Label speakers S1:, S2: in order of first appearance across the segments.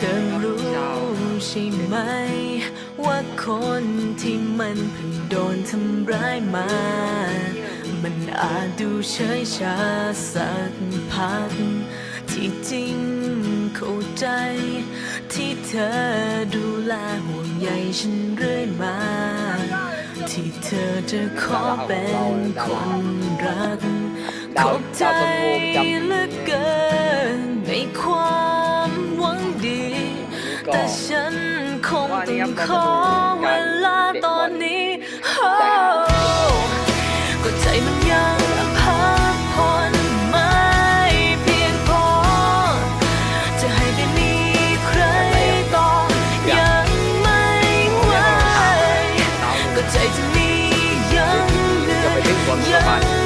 S1: ธอรู้ใช่ไหม ว่าคนที่มันเพิ่งโดนทำร้ายมา มันอาจดูเฉยชาสักพัก ที่จริงเข้าใจ ที่เธอดูแลห่วงใยฉันเรื่อยมา ที่เธอจะขอเป็นคนรักขอบใจเหลือเกินในความ แต่ฉันคงต้องขอเวลาตอนนี้โอ้ก็ใจมันยังพักผ่อนไม่เพียงพอ จะให้ได้มีใครต่อ
S2: ยั
S1: งไม่ไหวก็ใจจะมี
S2: ยังเห
S1: นื่อยัง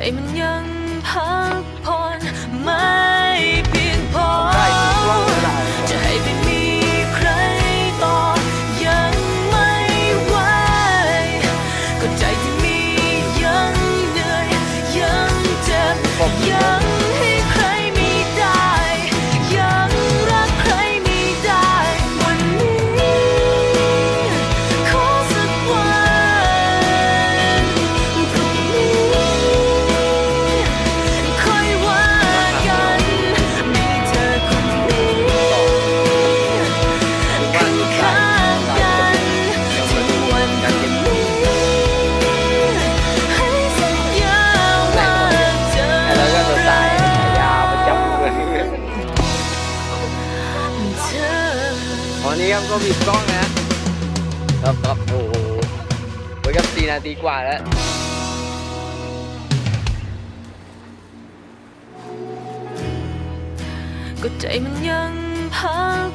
S1: dạy mình nhân วันนี้ครั
S2: บก็มีกล้องนะครับครับโอ้โหเหมือนกับสี่นาตีกว่าแล้ว
S1: ก็ใจมันยังพัก